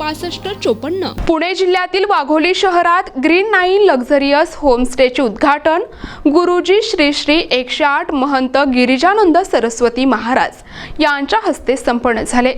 पासष्ट चोपन्न. पुणे जिल्ह्यातील वाघोली शहरात ग्रीन नाईन लक्झरियस होमस्टेचे उद्घाटन गुरुजी श्री श्री एकशे आठ महंत गिरिजानंद सरस्वती महाराज यांच्या हस्ते संपन्न झाले.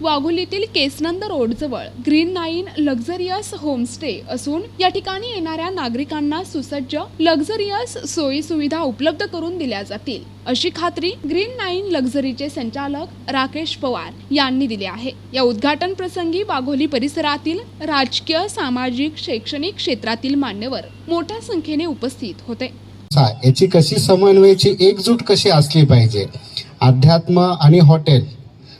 वाघोलीतील केसनंद रोडजवळ ग्रीन नाईन लक्झरियस होमस्टे असून या ठिकाणी येणाऱ्या नागरिकांना सुसज्ज लक्झरियस सोयी सुविधा उपलब्ध करून दिल्या जातील. अशी खात्री ग्रीन नाईन लक्झरीचे संचालक राकेश पवार यांनी दिली आहे. या उद्घाटन प्रसंगी वाघोली परिसरातील राजकीय सामाजिक शैक्षणिक क्षेत्रातील मान्यवर मोठ्या संख्येने उपस्थित होते. याची कशी समन्वयाची एकजूट कशी असली पाहिजे? अध्यात्म आणि हॉटेल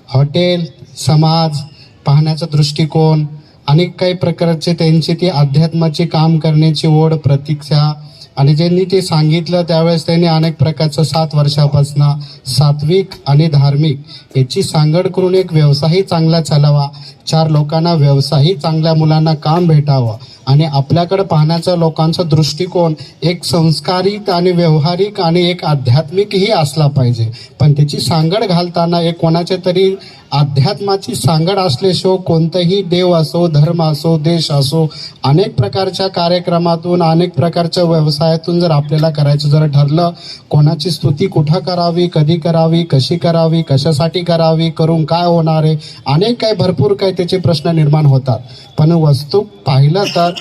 हॉटेल समाज पाहण्याचा दृष्टिकोन अनेक काही प्रकारचे त्यांची ती अध्यात्माची काम करण्याची ओढ प्रतीक्षा आणि ज्यांनी ते सांगितलं त्यावेळेस त्यांनी अनेक प्रकारचं सात वर्षापासून सात्विक आणि धार्मिक याची सांगड करून एक व्यवसायही चांगला चालावा. चार लोकांना व्यवसायही चांगल्या मुलांना काम भेटावं. आणि आपल्याकडे पाहण्याचा लोकांचा दृष्टिकोन एक संस्कारिक आणि व्यवहारिक आणि एक आध्यात्मिकही असला पाहिजे. पण त्याची सांगड घालताना एक कोणाच्या तरी अध्यात्माची सांगड असल्याशिवाय कोणतंही देव असो धर्म असो देश असो अनेक प्रकारच्या कार्यक्रमातून अनेक प्रकारच्या व्यवसायातून जर आपल्याला करायचं जर ठरलं कोणाची स्तुती कुठं करावी कधी करावी कशी करावी कशासाठी करावी करून काय होणार आहे अनेक काही भरपूर काही त्याचे प्रश्न निर्माण होतात. पण वस्तू पाहिलं तर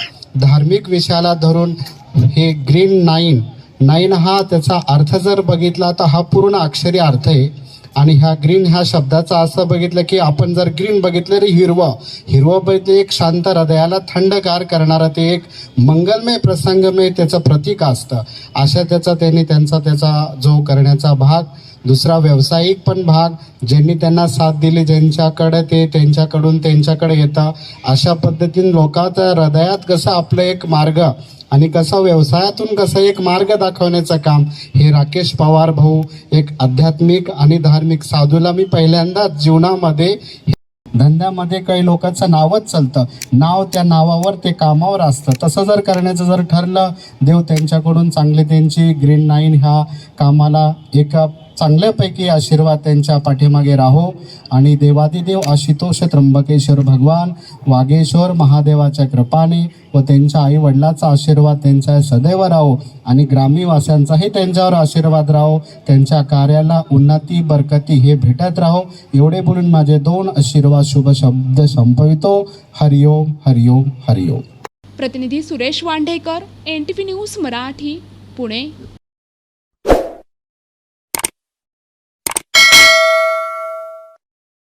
धार्मिक विषयाला धरून हे ग्रीन नाईन नाईन हा त्याचा अर्थ जर बघितला तर हा पूर्ण अक्षरी अर्थ आहे. आणि ह्या ग्रीन ह्या शब्दाचा असं बघितलं की आपण जर ग्रीन बघितलं तर हिरवं हिरवं बघितलं एक शांत हृदयाला थंडगार करणारं ते एक मंगलमय प्रसंगमय त्याचं प्रतीक असतं. अशा त्याचा त्यांनी त्यांचा त्याचा जो करण्याचा भाग दुसरा व्यावसायिक पण भाग ज्यांनी त्यांना साथ दिली ज्यांच्याकडे ते त्यांच्याकडून त्यांच्याकडे येतं अशा पद्धतीने लोकांच्या हृदयात कसं आपलं एक मार्ग आणि कसं व्यवसायातून कसं एक मार्ग दाखवण्याचं काम हे राकेश पवार भाऊ एक आध्यात्मिक आणि धार्मिक साधूला मी पहिल्यांदा जीवनामध्ये धंद्यामध्ये काही लोकांचं नावच चालतं. नाव त्या नावावर ते कामावर असतं. तसं जर करण्याचं जर ठरलं देव त्यांच्याकडून चांगले त्यांची ग्रीन नाईन ह्या कामाला एका चांगल्यापैकी आशीर्वाद त्यांच्या पाठीमागे राहो. आणि देवादिदेव आशितोष त्र्यंबकेश्वर भगवान वागेश्वर महादेवाच्या कृपाने व त्यांच्या आई वडिलाचा आशीर्वाद त्यांच्या सदैव राहो. आणि ग्रामीवासियांचाही त्यांच्यावर आशीर्वाद राहो. त्यांच्या कार्याला उन्नती बरकती हे भेटत राहो. एवढे बोलून माझे दोन आशीर्वाद शुभ शब्द संपवितो. हरिओम हरिओम हरिओम प्रतिनिधी Suresh Wandhekar N T V news Marathi Pune.